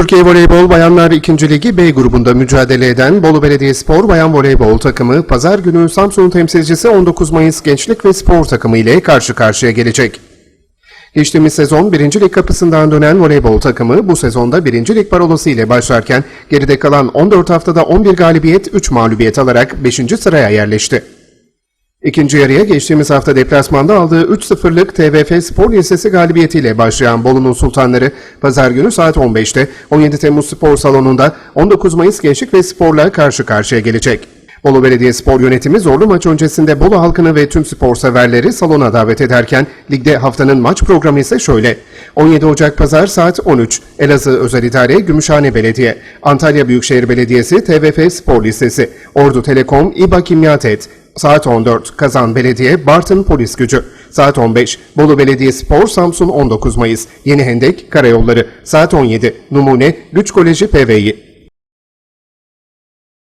Türkiye Voleybol Bayanlar 2. Ligi B grubunda mücadele eden Bolu Belediyespor Bayan Voleybol takımı pazar günü Samsun temsilcisi 19 Mayıs Gençlik ve Spor takımı ile karşı karşıya gelecek. Geçtiğimiz sezon 1. Lig kapısından dönen voleybol takımı bu sezonda 1. Lig parolası ile başlarken geride kalan 14 haftada 11 galibiyet 3 mağlubiyet alarak 5. sıraya yerleşti. İkinci yarıya geçtiğimiz hafta deplasmanda aldığı 3-0'lık TVF Spor Lisesi galibiyetiyle başlayan Bolu'nun Sultanları, pazar günü saat 15'te 17 Temmuz Spor Salonu'nda 19 Mayıs Gençlik ve Spor'la karşı karşıya gelecek. Bolu Belediye Spor Yönetimi zorlu maç öncesinde Bolu halkını ve tüm spor severleri salona davet ederken ligde haftanın maç programı ise şöyle. 17 Ocak Pazar saat 13 Elazığ Özel İdare Gümüşhane Belediye, Antalya Büyükşehir Belediyesi TVF Spor Lisesi, Ordu Telekom İBA Kimya TET, Saat 14 Kazan Belediye Bartın Polis Gücü. Saat 15 Bolu Belediye Spor Samsun 19 Mayıs. Yeni Hendek Karayolları. Saat 17 Numune Güç Koleji PV'yi.